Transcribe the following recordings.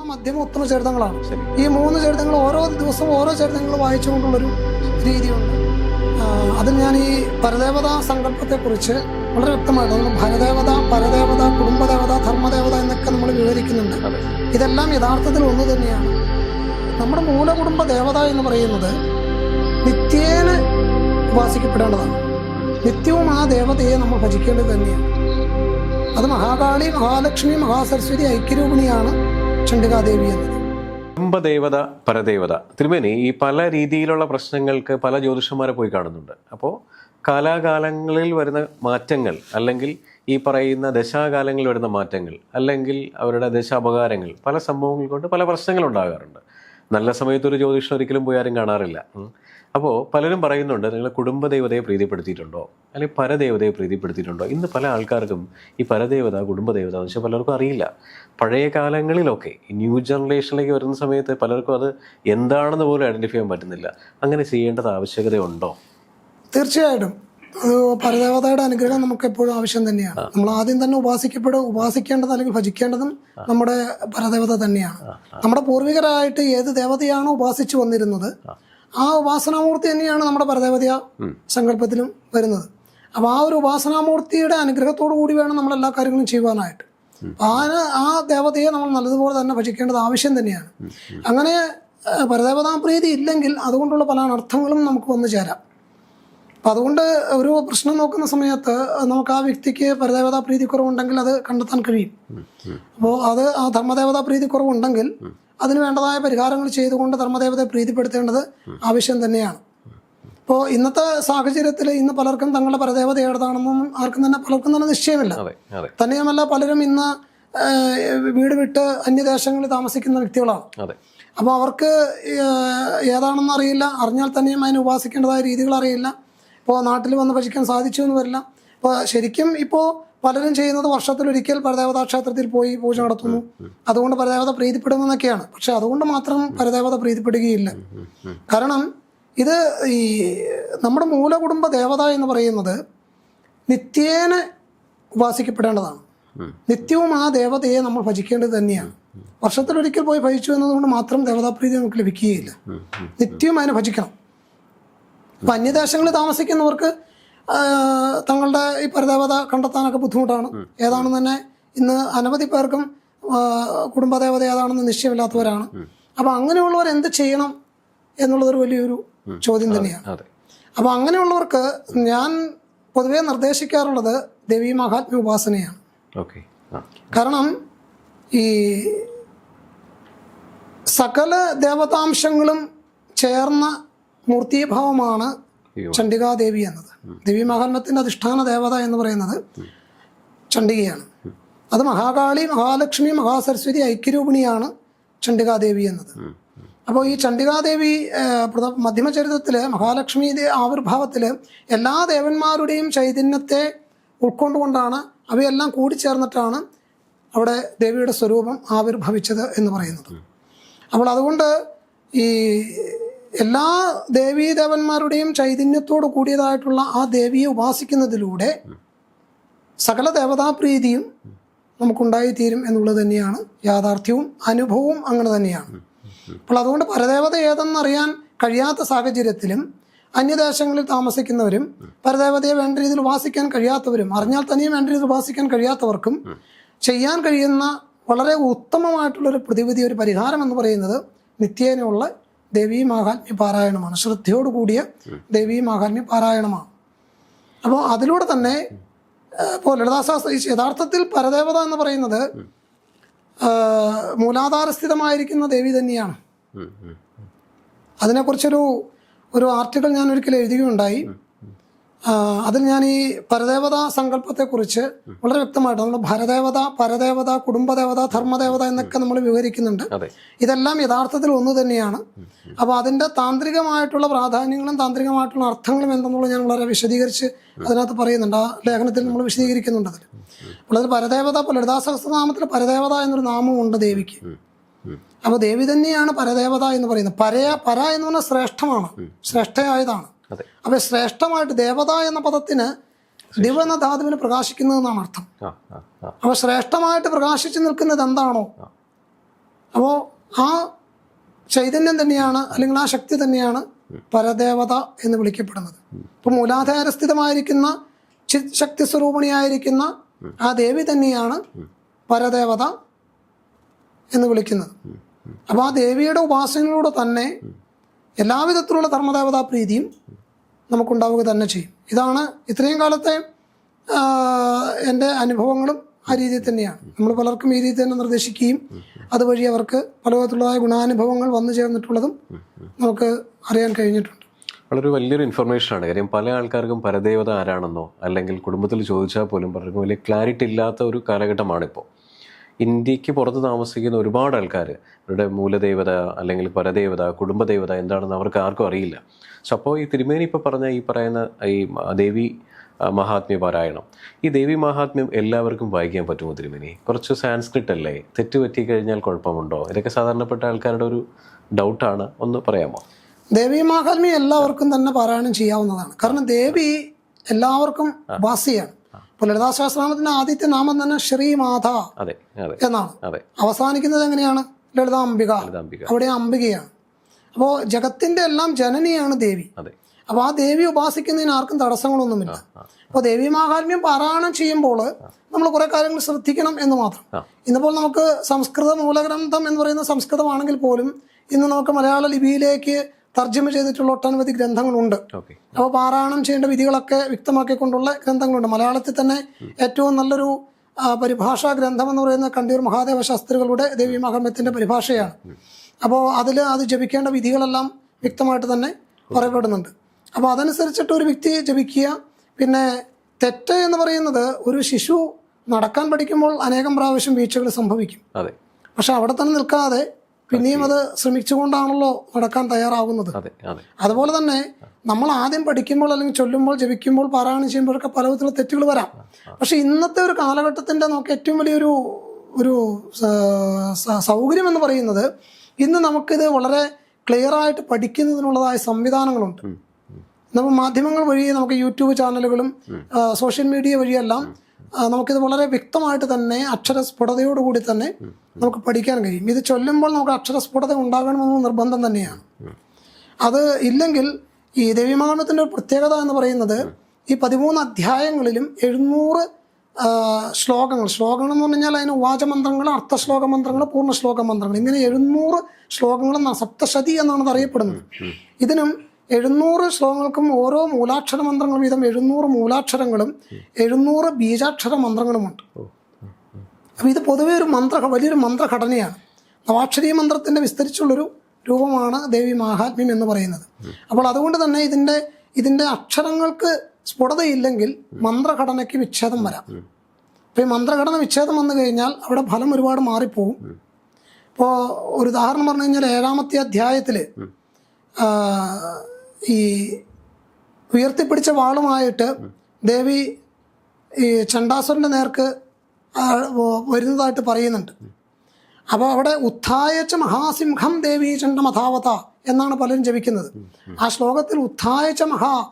മധ്യമ ഉത്തമ ചരിതങ്ങളാണ്. ഈ മൂന്ന് ചരിതങ്ങൾ ഓരോ ദിവസവും ഓരോ ചരിതങ്ങൾ വായിച്ചുകൊണ്ടുള്ളൊരു രീതിയുണ്ട്. അതിൽ ഞാൻ ഈ പരദേവതാ സങ്കല്പത്തെക്കുറിച്ച് വളരെ വ്യക്തമായിട്ട് നമ്മൾ ഭരദേവത പരദേവത കുടുംബദേവത ധർമ്മദേവത എന്നൊക്കെ നമ്മൾ വിവരിക്കുന്നുണ്ട്. ഇതെല്ലാം യഥാർത്ഥത്തിൽ ഒന്ന് തന്നെയാണ്. നമ്മുടെ മൂലകുടുംബ ദേവത എന്ന് പറയുന്നത് നിത്യേന ഉപാസിക്കപ്പെടേണ്ടതാണ്. നിത്യവും ആ ദേവതയെ നമ്മൾ ഭജിക്കേണ്ടത് തന്നെയാണ്. അത് മഹാകാളി മഹാലക്ഷ്മി മഹാസരസ്വതി ഐക്യരൂപിണിയാണ് ചണ്ഡികാദേവി എന്നത്. കുടുംബദേവത പരദേവത തിരുമേനി ഈ പല രീതിയിലുള്ള പ്രശ്നങ്ങൾക്ക് പല ജ്യോതിഷന്മാരെ പോയി കാണുന്നുണ്ട്. അപ്പോൾ കാലാകാലങ്ങളിൽ വരുന്ന മാറ്റങ്ങൾ അല്ലെങ്കിൽ ഈ പറയുന്ന ദശാകാലങ്ങളിൽ വരുന്ന മാറ്റങ്ങൾ അല്ലെങ്കിൽ അവരുടെ ദശാപകാരങ്ങൾ പല സംഭവങ്ങൾ കൊണ്ട് പല പ്രശ്നങ്ങൾ ഉണ്ടാകാറുണ്ട്. നല്ല സമയത്ത് ഒരു ജ്യോതിഷം ഒരിക്കലും പോയി ആരും കാണാറില്ല. അപ്പോൾ പലരും പറയുന്നുണ്ട് നിങ്ങൾ കുടുംബദേവതയെ പ്രീതിപ്പെടുത്തിയിട്ടുണ്ടോ? അല്ലെങ്കിൽ പരദേവതയെ പ്രീതിപ്പെടുത്തിയിട്ടുണ്ടോ? ഇന്ന് പല ആൾക്കാർക്കും ഈ പരദേവത കുടുംബദേവത എന്ന് വെച്ചാൽ പലർക്കും അറിയില്ല. പഴയ കാലങ്ങളിലൊക്കെ ന്യൂ ജനറേഷനിലേക്ക് വരുന്ന സമയത്ത് പലർക്കും അത് എന്താണെന്ന് പോലും ഐഡന്റിഫൈ ചെയ്യാൻ പറ്റുന്നില്ല. അങ്ങനെ ചെയ്യേണ്ടത് ആവശ്യകതയുണ്ടോ? തീർച്ചയായിട്ടും. പരദേവതയുടെ അനുഗ്രഹം നമുക്ക് എപ്പോഴും ആവശ്യം തന്നെയാണ്. നമ്മൾ ആദ്യം തന്നെ ഉപാസിക്കപ്പെടും ഉപാസിക്കേണ്ടത് അല്ലെങ്കിൽ ഭജിക്കേണ്ടതും നമ്മുടെ പരദേവത തന്നെയാണ്. നമ്മുടെ പൂർവികരായിട്ട് ഏത് ദേവതയാണോ ഉപാസിച്ചു വന്നിരുന്നത് ആ. ഉപാസനാമൂർത്തി തന്നെയാണ് നമ്മുടെ പരദേവതയ സങ്കല്പത്തിലും വരുന്നത്. അപ്പോൾ ആ ഒരു ഉപാസനാമൂർത്തിയുടെ അനുഗ്രഹത്തോടു കൂടി വേണം നമ്മൾ എല്ലാ കാര്യങ്ങളും ചെയ്യുവാനായിട്ട്. ആ ആ ദേവതയെ നമ്മൾ നല്ലതുപോലെ തന്നെ ഭജിക്കേണ്ടത് ആവശ്യം തന്നെയാണ്. അങ്ങനെ പരദേവതാ പ്രീതി ഇല്ലെങ്കിൽ അതുകൊണ്ടുള്ള പല അനർത്ഥങ്ങളും നമുക്ക് വന്നു ചേരാം. അപ്പം അതുകൊണ്ട് ഒരു പ്രശ്നം നോക്കുന്ന സമയത്ത് നമുക്ക് ആ വ്യക്തിക്ക് പരദേവതാ പ്രീതിക്കുറവുണ്ടെങ്കിൽ അത് കണ്ടെത്താൻ കഴിയും. അപ്പോൾ അത് ആ ധർമ്മദേവതാ പ്രീതിക്കുറവുണ്ടെങ്കിൽ അതിന് വേണ്ടതായ പരിഹാരങ്ങൾ ചെയ്തുകൊണ്ട് ധർമ്മദേവതയെ പ്രീതിപ്പെടുത്തേണ്ടത് ആവശ്യം തന്നെയാണ്. ഇപ്പോൾ ഇന്നത്തെ സാഹചര്യത്തിൽ ഇന്ന് പലർക്കും തങ്ങളുടെ പരദേവത ഏതാണെന്നും ആർക്കും തന്നെ പലർക്കും തന്നെ നിശ്ചയമില്ല. തന്നെയുമല്ല പലരും ഇന്ന് വീട് വിട്ട് അന്യദേശങ്ങളിൽ താമസിക്കുന്ന വ്യക്തികളാണ്. അപ്പോൾ അവർക്ക് ഏതാണെന്ന് അറിയില്ല. അറിഞ്ഞാൽ തന്നെയും അതിനെ ഉപാസിക്കേണ്ടതായ രീതികൾ അറിയില്ല. ഇപ്പോൾ നാട്ടിൽ വന്ന് ഭജിക്കാൻ സാധിച്ചു എന്ന് വരില്ല. അപ്പോൾ ശരിക്കും ഇപ്പോൾ പലരും ചെയ്യുന്നത് വർഷത്തിലൊരിക്കൽ പരദേവതാ ക്ഷേത്രത്തിൽ പോയി പൂജ നടത്തുന്നു. അതുകൊണ്ട് പരദേവത പ്രീതിപ്പെടുമെന്നൊക്കെയാണ്. പക്ഷെ അതുകൊണ്ട് മാത്രം പരദേവത പ്രീതിപ്പെടുകയില്ല. കാരണം ഇത് ഈ നമ്മുടെ മൂലകുടുംബ ദേവത എന്ന് പറയുന്നത് നിത്യേന ഉപാസിക്കപ്പെടേണ്ടതാണ്. നിത്യവും ആ ദേവതയെ നമ്മൾ ഭജിക്കേണ്ടത് തന്നെയാണ്. വർഷത്തിലൊരിക്കൽ പോയി ഭജിച്ചു എന്നതുകൊണ്ട് മാത്രം ദേവതാപ്രീതി നമുക്ക് ലഭിക്കുകയില്ല. നിത്യവും അതിനെ ഭജിക്കണം. അപ്പം അന്യദേശങ്ങളിൽ താമസിക്കുന്നവർക്ക് തങ്ങളുടെ ഈ പരദേവത കണ്ടെത്താനൊക്കെ ബുദ്ധിമുട്ടാണ്. ഏതാണെന്ന് തന്നെ ഇന്ന് അനവധി പേർക്കും കുടുംബദേവത ഏതാണെന്ന് നിശ്ചയമില്ലാത്തവരാണ്. അപ്പം അങ്ങനെയുള്ളവർ എന്ത് ചെയ്യണം എന്നുള്ളതൊരു വലിയൊരു ചോദ്യം തന്നെയാണ്. അപ്പൊ അങ്ങനെയുള്ളവർക്ക് ഞാൻ പൊതുവെ നിർദ്ദേശിക്കാറുള്ളത് ദേവി മഹാത്മ്യ ഉപാസനയാണ്. കാരണം ഈ സകല ദേവതാംശങ്ങളും ചേർന്ന മൂർത്തീഭാവമാണ് ചണ്ഡികാദേവി എന്നത്. ദേവി മഹാത്മത്തിന്റെ അധിഷ്ഠാന ദേവത എന്ന് പറയുന്നത് ചണ്ഡികയാണ്. അത് മഹാകാളി മഹാലക്ഷ്മി മഹാസരസ്വതി ഐക്യരൂപിണിയാണ് ചണ്ഡികാദേവി എന്നത്. അപ്പോൾ ഈ ചണ്ഡികാദേവി മധ്യമചരിതത്തിൽ മഹാലക്ഷ്മി ആവിർഭാവത്തിൽ ആവിർഭാവത്തിൽ എല്ലാ ദേവന്മാരുടെയും ചൈതന്യത്തെ ഉൾക്കൊണ്ടുകൊണ്ടാണ് അവയെല്ലാം കൂടിച്ചേർന്നിട്ടാണ് അവിടെ ദേവിയുടെ സ്വരൂപം ആവിർഭവിച്ചത് എന്ന് പറയുന്നത്. അപ്പോൾ അതുകൊണ്ട് ഈ എല്ലാ ദേവീ ദേവന്മാരുടെയും ചൈതന്യത്തോട് കൂടിയതായിട്ടുള്ള ആ ദേവിയെ ഉപാസിക്കുന്നതിലൂടെ സകല ദേവതാപ്രീതിയും നമുക്കുണ്ടായിത്തീരും എന്നുള്ളത് തന്നെയാണ് യാഥാർത്ഥ്യവും അനുഭവവും അങ്ങനെ തന്നെയാണ്. അപ്പോൾ അതുകൊണ്ട് പരദേവത ഏതെന്നറിയാൻ കഴിയാത്ത സാഹചര്യത്തിലും അന്യദേശങ്ങളിൽ താമസിക്കുന്നവരും പരദേവതയെ വേണ്ട രീതിയിൽ ഉപാസിക്കാൻ കഴിയാത്തവരും അറിഞ്ഞാൽ തന്നെയും വേണ്ട രീതിയിൽ ഉപാസിക്കാൻ കഴിയാത്തവർക്കും ചെയ്യാൻ കഴിയുന്ന വളരെ ഉത്തമമായിട്ടുള്ളൊരു പ്രതിവിധി ഒരു പരിഹാരം എന്ന് പറയുന്നത് നിത്യേനയുള്ള ദേവീ മാഹാത്മ്യ പാരായണമാണ്. ശ്രദ്ധയോടുകൂടിയ ദേവീ മാഹാത്മ്യ പാരായണമാണ്. അപ്പോൾ അതിലൂടെ തന്നെ ഇപ്പോൾ ലളിതാശാസ്ത്ര യഥാർത്ഥത്തിൽ പരദേവത എന്ന് പറയുന്നത് മൂലാധാരസ്ഥിതമായിരിക്കുന്ന ദേവി തന്നെയാണ്. അതിനെക്കുറിച്ചൊരു ഒരു ആർട്ടിക്കിൾ ഞാൻ ഒരിക്കൽ എഴുതുകയുണ്ടായി. അതിൽ ഞാൻ ഈ പരദേവത സങ്കല്പത്തെക്കുറിച്ച് വളരെ വ്യക്തമായിട്ട് നമ്മൾ ഭരദേവത പരദേവത കുടുംബദേവത ധർമ്മദേവത എന്നൊക്കെ നമ്മൾ വിവരിക്കുന്നുണ്ട്. ഇതെല്ലാം യഥാർത്ഥത്തിൽ ഒന്ന് തന്നെയാണ്. അപ്പോൾ അതിന്റെ താന്ത്രികമായിട്ടുള്ള പ്രാധാന്യങ്ങളും താന്ത്രികമായിട്ടുള്ള അർത്ഥങ്ങളും എന്തെന്നുള്ളത് ഞാൻ വളരെ വിശദീകരിച്ച് അതിനകത്ത് പറയുന്നുണ്ട്. ആ ലേഖനത്തിൽ നമ്മൾ വിശദീകരിക്കുന്നുണ്ട് അതിൽ. അപ്പോൾ അതിൽ പരദേവത ലളിതാ ലളിതാസഹസ്രനാമത്തിൽ പരദേവത എന്നൊരു ഉണ്ട് ദേവിക്ക്. അപ്പൊ അപ്പോൾ ദേവി തന്നെയാണ് പരദേവത എന്ന് പറയുന്നത്. പരയ പര എന്ന് പറഞ്ഞാൽ ശ്രേഷ്ഠമാണ്. ശ്രേഷ്ഠയായതാണ്. അപ്പോൾ ശ്രേഷ്ഠമായിട്ട് ദേവത എന്ന പദത്തിന് ദിവ എന്ന ധാതുവിന് പ്രകാശിക്കുന്നതെന്നാണ് അർത്ഥം. അപ്പോൾ ശ്രേഷ്ഠമായിട്ട് പ്രകാശിച്ചു നിൽക്കുന്നത് എന്താണോ? അപ്പോൾ ആ ചൈതന്യം തന്നെയാണ് അല്ലെങ്കിൽ ആ ശക്തി തന്നെയാണ് പരദേവത എന്ന് വിളിക്കപ്പെടുന്നത്. ഇപ്പൊ മൂലാധാരസ്ഥിതമായിരിക്കുന്ന ചിത് ശക്തി സ്വരൂപിണിയായിരിക്കുന്ന ആ ദേവി തന്നെയാണ് പരദേവത എന്ന് വിളിക്കുന്നത്. അപ്പോൾ ആ ദേവിയുടെ ഉപാസനയിലൂടെ തന്നെ എല്ലാവിധത്തിലുള്ള ധർമ്മദേവതാ പ്രീതിയും നമുക്കുണ്ടാവുക തന്നെ ചെയ്യും. ഇതാണ് ഇത്രയും കാലത്തെ എന്റെ അനുഭവങ്ങളും ആ രീതിയിൽ തന്നെയാണ്. നമ്മൾ പലർക്കും ഈ രീതി തന്നെ നിർദ്ദേശിക്കുകയും അതുവഴി അവർക്ക് പലവിധത്തിലുള്ളതായ ഗുണാനുഭവങ്ങൾ വന്നു ചേർന്നിട്ടുള്ളതും നമുക്ക് അറിയാൻ കഴിഞ്ഞിട്ടുണ്ട്. വളരെ വലിയൊരു ഇൻഫർമേഷനാണ് കാര്യം പല ആൾക്കാർക്കും പരദേവത ആരാണെന്നോ അല്ലെങ്കിൽ കുടുംബത്തിൽ ചോദിച്ചാൽ പോലും പലർക്കും വലിയ ക്ലാരിറ്റി ഇല്ലാത്ത ഒരു കാലഘട്ടമാണിപ്പോൾ. ഇന്ത്യയ്ക്ക് പുറത്ത് താമസിക്കുന്ന ഒരുപാട് ആൾക്കാർ അവരുടെ മൂലദേവത അല്ലെങ്കിൽ പരദേവത കുടുംബദേവത എന്താണെന്ന് അവർക്ക് ആർക്കും അറിയില്ല. സോ അപ്പോൾ ഈ തിരുമേനി ഇപ്പോൾ പറഞ്ഞ ഈ പറയുന്ന ഈ ദേവി മഹാത്മ്യ പാരായണം. ഈ ദേവി മഹാത്മ്യം എല്ലാവർക്കും വായിക്കാൻ പറ്റുമോ തിരുമേനി? കുറച്ച് സാൻസ്ക്രിറ്റ് അല്ലേ തെറ്റ് പറ്റി കഴിഞ്ഞാൽ കുഴപ്പമുണ്ടോ? ഇതൊക്കെ സാധാരണപ്പെട്ട ആൾക്കാരുടെ ഒരു ഡൗട്ടാണ്. ഒന്ന് പറയാമോ? ദേവി മഹാത്മ്യം എല്ലാവർക്കും തന്നെ പാരായണം ചെയ്യാവുന്നതാണ്. കാരണം ദേവി എല്ലാവർക്കും ഇപ്പോൾ ലളിതാശാസ്ത്രാമത്തിന്റെ ആദ്യത്തെ നാമം തന്നെ ശ്രീമാധ എന്നാണ്. അവസാനിക്കുന്നത് എങ്ങനെയാണ്? ലളിതാംബിക. അവിടെ അംബികയാണ്. അപ്പോൾ ജഗത്തിന്റെ എല്ലാം ജനനിയാണ് ദേവി. അപ്പോൾ ആ ദേവി ഉപാസിക്കുന്നതിന് ആർക്കും തടസ്സങ്ങളൊന്നുമില്ല. അപ്പോൾ ദേവി മാഹാത്മ്യം പാരായണം ചെയ്യുമ്പോൾ നമ്മൾ കുറെ കാര്യങ്ങൾ ശ്രദ്ധിക്കണം എന്ന് മാത്രം. ഇന്നിപ്പോൾ നമുക്ക് സംസ്കൃത മൂലഗ്രന്ഥം എന്ന് പറയുന്ന സംസ്കൃതമാണെങ്കിൽ പോലും ഇന്ന് നമുക്ക് മലയാള ലിപിയിലേക്ക് തർജമ ചെയ്തിട്ടുള്ള ഒട്ടനവധി ഗ്രന്ഥങ്ങളുണ്ട്. അപ്പൊ അപ്പോൾ പാരായണം ചെയ്യേണ്ട വിധികളൊക്കെ വ്യക്തമാക്കിക്കൊണ്ടുള്ള ഗ്രന്ഥങ്ങളുണ്ട്. മലയാളത്തിൽ തന്നെ ഏറ്റവും നല്ലൊരു പരിഭാഷാ ഗ്രന്ഥം എന്ന് പറയുന്ന കണ്ടിയൂർ മഹാദേവ ശാസ്ത്രികളുടെ ദേവി മഹാത്മ്യത്തിന്റെ പരിഭാഷയാണ്. അപ്പോൾ അതിൽ അത് ജപിക്കേണ്ട വിധികളെല്ലാം വ്യക്തമായിട്ട് തന്നെ പറയപ്പെടുന്നുണ്ട്. അപ്പോൾ അതനുസരിച്ചിട്ട് ഒരു വ്യക്തി ജപിക്കുക പിന്നെ തെറ്റ് എന്ന് പറയുന്നത് ഒരു ശിശു നടക്കാൻ പഠിക്കുമ്പോൾ അനേകം പ്രാവശ്യം വീഴ്ചകൾ സംഭവിക്കും. പക്ഷെ അവിടെ തന്നെ നിൽക്കാതെ പിന്നെയും അത് ശ്രമിച്ചുകൊണ്ടാണല്ലോ നടക്കാൻ തയ്യാറാകുന്നത് അതെ അതെ. അതുപോലെ തന്നെ നമ്മൾ ആദ്യം പഠിക്കുമ്പോൾ അല്ലെങ്കിൽ ചൊല്ലുമ്പോൾ ജപിക്കുമ്പോൾ പാരായണം ചെയ്യുമ്പോഴൊക്കെ പല വിധത്തിലുള്ള തെറ്റുകൾ വരാം. പക്ഷെ ഇന്നത്തെ ഒരു കാലഘട്ടത്തിന്റെ നമുക്ക് ഏറ്റവും വലിയൊരു ഒരു സൗകര്യം എന്ന് പറയുന്നത് ഇന്ന് നമുക്കിത് വളരെ ക്ലിയർ ആയിട്ട് പഠിക്കുന്നതിനുള്ളതായ സംവിധാനങ്ങളുണ്ട്. നമ്മൾ മാധ്യമങ്ങൾ വഴി നമുക്ക് യൂട്യൂബ് ചാനലുകളും സോഷ്യൽ മീഡിയ വഴിയെല്ലാം നമുക്കിത് വളരെ വ്യക്തമായിട്ട് തന്നെ അക്ഷരസ്ഫുടതയോടുകൂടി തന്നെ നമുക്ക് പഠിക്കാൻ കഴിയും. ഇത് ചൊല്ലുമ്പോൾ നമുക്ക് അക്ഷരസ്ഫുടത ഉണ്ടാകണമെന്ന് നിർബന്ധം തന്നെയാണ്. അത് ഇല്ലെങ്കിൽ ഈ ദേവിമാനത്തിന്റെ ഒരു പ്രത്യേകത എന്ന് പറയുന്നത് ഈ പതിമൂന്ന് അധ്യായങ്ങളിലും എഴുന്നൂറ് ശ്ലോകങ്ങൾ. ശ്ലോകങ്ങൾ എന്ന് പറഞ്ഞാൽ അതിന് വാചമന്ത്രങ്ങൾ അർത്ഥശ്ലോക മന്ത്രങ്ങൾ പൂർണ ശ്ലോക മന്ത്രങ്ങൾ ഇങ്ങനെ എഴുന്നൂറ് ശ്ലോകങ്ങൾ സപ്തശതി എന്നാണ് അറിയപ്പെടുന്നത്. ഇതിനും എഴുന്നൂറ് ശ്ലോകങ്ങൾക്കും ഓരോ മൂലാക്ഷര മന്ത്രങ്ങൾ വീതം എഴുന്നൂറ് മൂലാക്ഷരങ്ങളും എഴുന്നൂറ് ബീജാക്ഷര മന്ത്രങ്ങളുമുണ്ട്. അപ്പോൾ ഇത് പൊതുവേ ഒരു മന്ത്ര വലിയൊരു മന്ത്രഘടനയാണ്. നവാക്ഷരീ മന്ത്രത്തിന്റെ വിസ്തരിച്ചുള്ളൊരു രൂപമാണ് ദേവി മാഹാത്മ്യം എന്ന് പറയുന്നത്. അപ്പോൾ അതുകൊണ്ട് തന്നെ ഇതിന്റെ ഇതിന്റെ അക്ഷരങ്ങൾക്ക് സ്ഫുടതയില്ലെങ്കിൽ മന്ത്രഘടനയ്ക്ക് വിച്ഛേദം വരാം. അപ്പോൾ ഈ മന്ത്രഘടന വിച്ഛേദം വന്നു കഴിഞ്ഞാൽ അവിടെ ഫലം ഒരുപാട് മാറിപ്പോവും. ഇപ്പോൾ ഒരു ഉദാഹരണം പറഞ്ഞു കഴിഞ്ഞാൽ ഏഴാമത്തെ അധ്യായത്തിൽ ഈ ഉയർത്തിപ്പിടിച്ച വാളുമായിട്ട് ദേവി ഈ ചണ്ടാസുരന്റെ നേർക്ക് വരുന്നതായിട്ട് പറയുന്നുണ്ട്. അപ്പോൾ അവിടെ ഉത്ഥായച്ച മഹാസിംഹം ദേവി ചണ്ടമഥാവത എന്നാണ് പലരും ജപിക്കുന്നത്. ആ ശ്ലോകത്തിൽ ഉത്ഥായച്ച മഹാ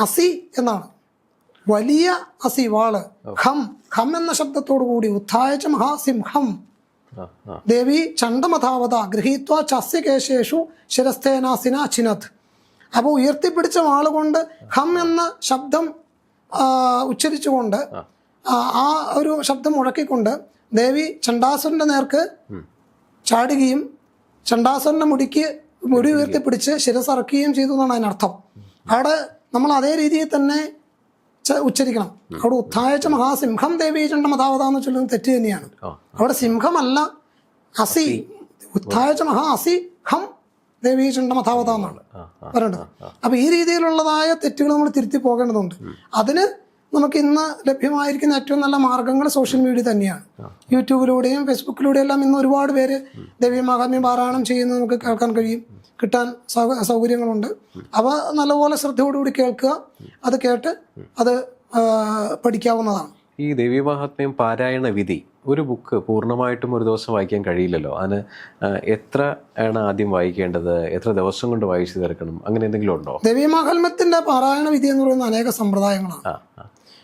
അസി എന്നാണ്. വലിയ അസി വാൾ. ഖം. ഖം എന്ന ശബ്ദത്തോടു കൂടി ഉത്ഥായച്ച മഹാസിംഹം ദേവി ചണ്ടമഥാവത ഗൃഹീത്വ ചസ്യകേശേഷു ശിരസ്ഥേനാസിന ചിനത്. അപ്പോൾ ഉയർത്തിപ്പിടിച്ച വാളുകൊണ്ട് ഹം എന്ന ശബ്ദം ഉച്ചരിച്ചുകൊണ്ട് ആ, ഒരു ശബ്ദം മുഴക്കിക്കൊണ്ട് ദേവി ചണ്ടാസുരന്റെ നേർക്ക് ചാടുകയും ചണ്ടാസുരന്റെ മുടിക്ക് മുടി ഉയർത്തിപ്പിടിച്ച് ശിരസറക്കുകയും ചെയ്തു എന്നാണ് അതിനർത്ഥം. അവിടെ നമ്മൾ അതേ രീതിയിൽ തന്നെ ഉച്ചരിക്കണം. അവിടെ ഉത്ഥായച്ച മഹാസിംഹം ദേവി ചണ്ഡമതാവത എന്ന് ചൊല്ലുന്നത് തെറ്റ് തന്നെയാണ്. അവിടെ സിംഹമല്ല അസി. ഉത്ഥായച്ച മഹാ അസി ഹം ദേവി മഥാവത എന്നാണ്. പറയേണ്ടത് അപ്പൊ ഈ രീതിയിലുള്ളതായ തെറ്റുകൾ നമ്മൾ തിരുത്തി പോകേണ്ടതുണ്ട്. അതിന് നമുക്ക് ഇന്ന് ലഭ്യമായിരിക്കുന്ന ഏറ്റവും നല്ല മാർഗങ്ങൾ സോഷ്യൽ മീഡിയ തന്നെയാണ്. യൂട്യൂബിലൂടെയും ഫേസ്ബുക്കിലൂടെയും എല്ലാം ഇന്ന് ഒരുപാട് പേര് ദേവീ മഹാത്മ്യം പാരായണം ചെയ്യുന്നത് നമുക്ക് കേൾക്കാൻ കഴിയും. കിട്ടാൻ സൗകര്യങ്ങളുണ്ട്. അവ നല്ലപോലെ ശ്രദ്ധയോടുകൂടി കേൾക്കുക അത് കേട്ട് അത് പഠിക്കാവുന്നതാണ്. ഈ ദേവീ മഹാത്മ്യം പാരായണ വിധി ഒരു ബുക്ക് പൂർണമായിട്ടും ഒരു ദിവസം വായിക്കാൻ കഴിയില്ലല്ലോ. അതിന് എത്ര ആണ് ആദ്യം വായിക്കേണ്ടത്? എത്ര ദിവസം കൊണ്ട് വായിച്ചു തീർക്കണം? അങ്ങനെ എന്തെങ്കിലും ഉണ്ടോ? ദേവി മഹാത്മ്യത്തിന്റെ പാരായണ വിധി എന്ന് പറയുന്ന അനേക സമ്പ്രദായങ്ങളാണ്.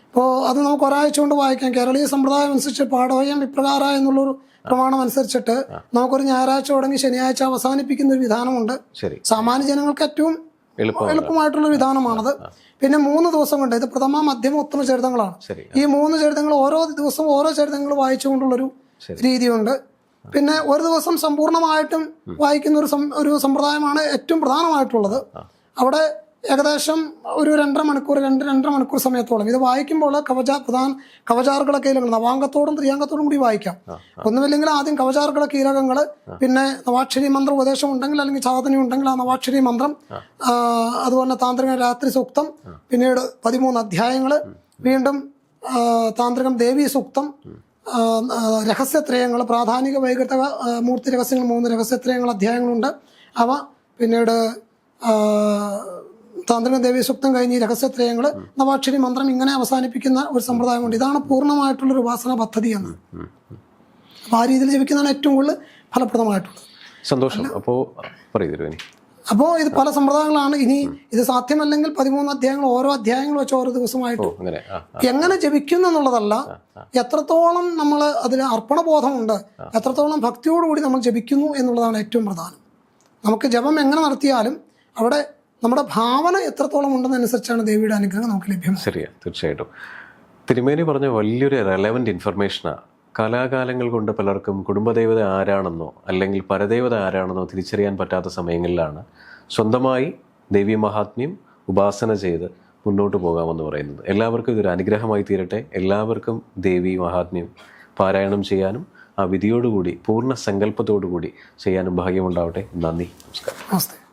അപ്പോൾ അത് നമുക്ക് ഒരാഴ്ച കൊണ്ട് വായിക്കാം. കേരളീയ സമ്പ്രദായം അനുസരിച്ച് പാഠവയം ഇപ്രകാര എന്നുള്ളൊരു പ്രമാണം അനുസരിച്ചിട്ട് നമുക്കൊരു ഞായറാഴ്ച തുടങ്ങി ശനിയാഴ്ച അവസാനിപ്പിക്കുന്ന ഒരു വിധാനമുണ്ട്. ശരി. സാമാന്യ ജനങ്ങൾക്ക് ഏറ്റവും എളുപ്പമായിട്ടുള്ള വിധാനമാണത്. പിന്നെ മൂന്ന് ദിവസം കൊണ്ട് ഇത് പ്രഥമ മധ്യമ ഉത്തമ ചരിതങ്ങളാണ്. ഈ മൂന്ന് ചരിതങ്ങൾ ഓരോ ദിവസവും ഓരോ ചരിതങ്ങൾ വായിച്ചുകൊണ്ടുള്ളൊരു. രീതിയുണ്ട്. പിന്നെ ഒരു ദിവസം സമ്പൂർണമായിട്ടും വായിക്കുന്ന ഒരു ഒരു സമ്പ്രദായമാണ് ഏറ്റവും പ്രധാനമായിട്ടുള്ളത്. അവിടെ ഏകദേശം ഒരു രണ്ടര മണിക്കൂർ രണ്ട് രണ്ടര മണിക്കൂർ സമയത്തോളം. ഇത് വായിക്കുമ്പോൾ കവച പ്രധാന കവചാറുകള കീലകൾ നവാംഗത്തോടും ത്രിയാംഗത്തോടും കൂടി വായിക്കാം. ഒന്നുമില്ലെങ്കിൽ ആദ്യം കവചാറുകള കീലകങ്ങൾ പിന്നെ നവാക്ഷരി മന്ത്ര ഉപദേശം ഉണ്ടെങ്കിൽ അല്ലെങ്കിൽ ചാതനി ഉണ്ടെങ്കിൽ ആ നവാക്ഷരി മന്ത്രം അതുപോലെ താന്ത്രിക രാത്രി സൂക്തം പിന്നീട് പതിമൂന്ന് അധ്യായങ്ങൾ വീണ്ടും താന്ത്രികം ദേവി സൂക്തം രഹസ്യത്രയങ്ങൾ പ്രാധാനിക വൈകൃത മൂർത്തി രഹസ്യങ്ങൾ മൂന്ന് രഹസ്യത്രയങ്ങൾ അധ്യായങ്ങളുണ്ട്. അവ പിന്നീട് താന്ത്രിക ദേവി സ്വപ്നം കഴിഞ്ഞ് ഈ രഹസ്യത്രയങ്ങൾ നവാക്ഷരി മന്ത്രം ഇങ്ങനെ അവസാനിപ്പിക്കുന്ന ഒരു സമ്പ്രദായമുണ്ട് ഇതാണ് പൂർണമായിട്ടുള്ളൊരു ഉപാസന പദ്ധതി എന്ന്. അപ്പോൾ ആ രീതിയിൽ ജപിക്കുന്നതാണ് ഏറ്റവും കൂടുതൽ ഫലപ്രദമായിട്ടുള്ളത്. സന്തോഷം. അപ്പോൾ പറയൂ അപ്പോൾ ഇത് പല സമ്പ്രദായങ്ങളാണ്. ഇനി ഇത് സാധ്യമല്ലെങ്കിൽ പതിമൂന്ന് അധ്യായങ്ങൾ ഓരോ അധ്യായങ്ങൾ വെച്ച് ഓരോ ദിവസമായിട്ട്. എങ്ങനെ ജപിക്കുന്നു എന്നുള്ളതല്ല എത്രത്തോളം നമ്മൾ അതിൽ അർപ്പണബോധമുണ്ട് എത്രത്തോളം ഭക്തിയോടുകൂടി നമ്മൾ ജപിക്കുന്നു എന്നുള്ളതാണ് ഏറ്റവും പ്രധാനം. നമുക്ക് ജപം എങ്ങനെ നടത്തിയാലും അവിടെ നമ്മുടെ ഭാവന എത്രത്തോളം ഉണ്ടെന്നനുസരിച്ചാണ് ദേവിയുടെ അനുഗ്രഹം നമുക്ക് ലഭ്യം ശരിയാണ് തീർച്ചയായിട്ടും. തിരുമേനി പറഞ്ഞ വലിയൊരു റെലവന്റ് ഇൻഫർമേഷനാണ് കലാകാലങ്ങൾ കൊണ്ട് പലർക്കും കുടുംബദേവത ആരാണെന്നോ അല്ലെങ്കിൽ പരദേവത ആരാണെന്നോ തിരിച്ചറിയാൻ പറ്റാത്ത സമയങ്ങളിലാണ് സ്വന്തമായി ദേവി മഹാത്മ്യം ഉപാസന ചെയ്ത് മുന്നോട്ട് പോകാമെന്ന് പറയുന്നത്. എല്ലാവർക്കും ഇതൊരു അനുഗ്രഹമായി തീരട്ടെ. എല്ലാവർക്കും ദേവി മഹാത്മ്യം പാരായണം ചെയ്യാനും ആ വിധിയോടുകൂടി പൂർണ സങ്കല്പത്തോടുകൂടി ചെയ്യാനും ഭാഗ്യമുണ്ടാവട്ടെ. നന്ദി. നമസ്കാരം. നമസ്തേ.